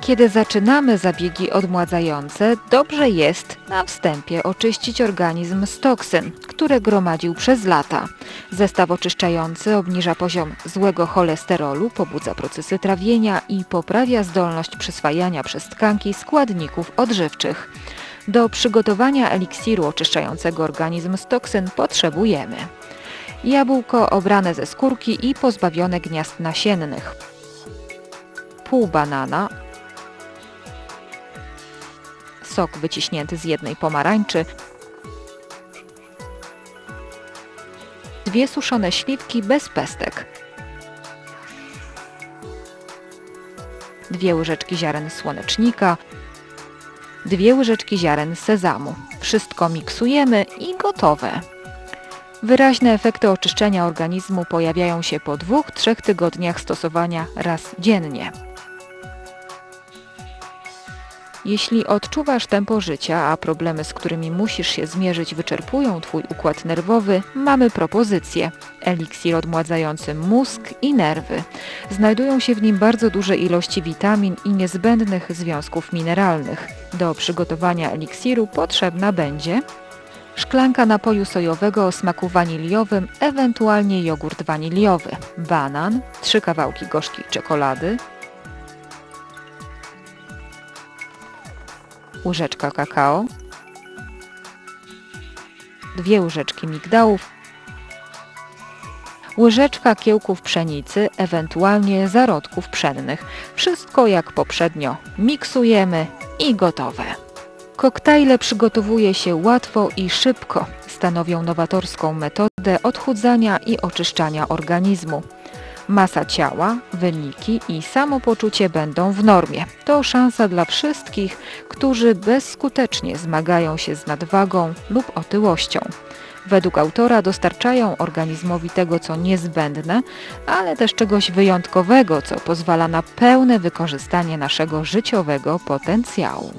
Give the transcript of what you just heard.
Kiedy zaczynamy zabiegi odmładzające, dobrze jest na wstępie oczyścić organizm z toksyn, które gromadził przez lata. Zestaw oczyszczający obniża poziom złego cholesterolu, pobudza procesy trawienia i poprawia zdolność przyswajania przez tkanki składników odżywczych. Do przygotowania eliksiru oczyszczającego organizm z toksyn potrzebujemy jabłko obrane ze skórki i pozbawione gniazd nasiennych, pół banana, sok wyciśnięty z jednej pomarańczy, dwie suszone śliwki bez pestek, dwie łyżeczki ziaren słonecznika, dwie łyżeczki ziaren sezamu. Wszystko miksujemy i gotowe. Wyraźne efekty oczyszczenia organizmu pojawiają się po 2-3 tygodniach stosowania raz dziennie. Jeśli odczuwasz tempo życia, a problemy, z którymi musisz się zmierzyć, wyczerpują Twój układ nerwowy, mamy propozycję. Eliksir odmładzający mózg i nerwy. Znajdują się w nim bardzo duże ilości witamin i niezbędnych związków mineralnych. Do przygotowania eliksiru potrzebna będzie szklanka napoju sojowego o smaku waniliowym, ewentualnie jogurt waniliowy, banan, trzy kawałki gorzkiej czekolady, łyżeczka kakao, dwie łyżeczki migdałów, łyżeczka kiełków pszenicy, ewentualnie zarodków pszennych. Wszystko jak poprzednio miksujemy i gotowe. Koktajle przygotowuje się łatwo i szybko. Stanowią nowatorską metodę odchudzania i oczyszczania organizmu. Masa ciała, wyniki i samopoczucie będą w normie. To szansa dla wszystkich, którzy bezskutecznie zmagają się z nadwagą lub otyłością. Według autora dostarczają organizmowi tego, co niezbędne, ale też czegoś wyjątkowego, co pozwala na pełne wykorzystanie naszego życiowego potencjału.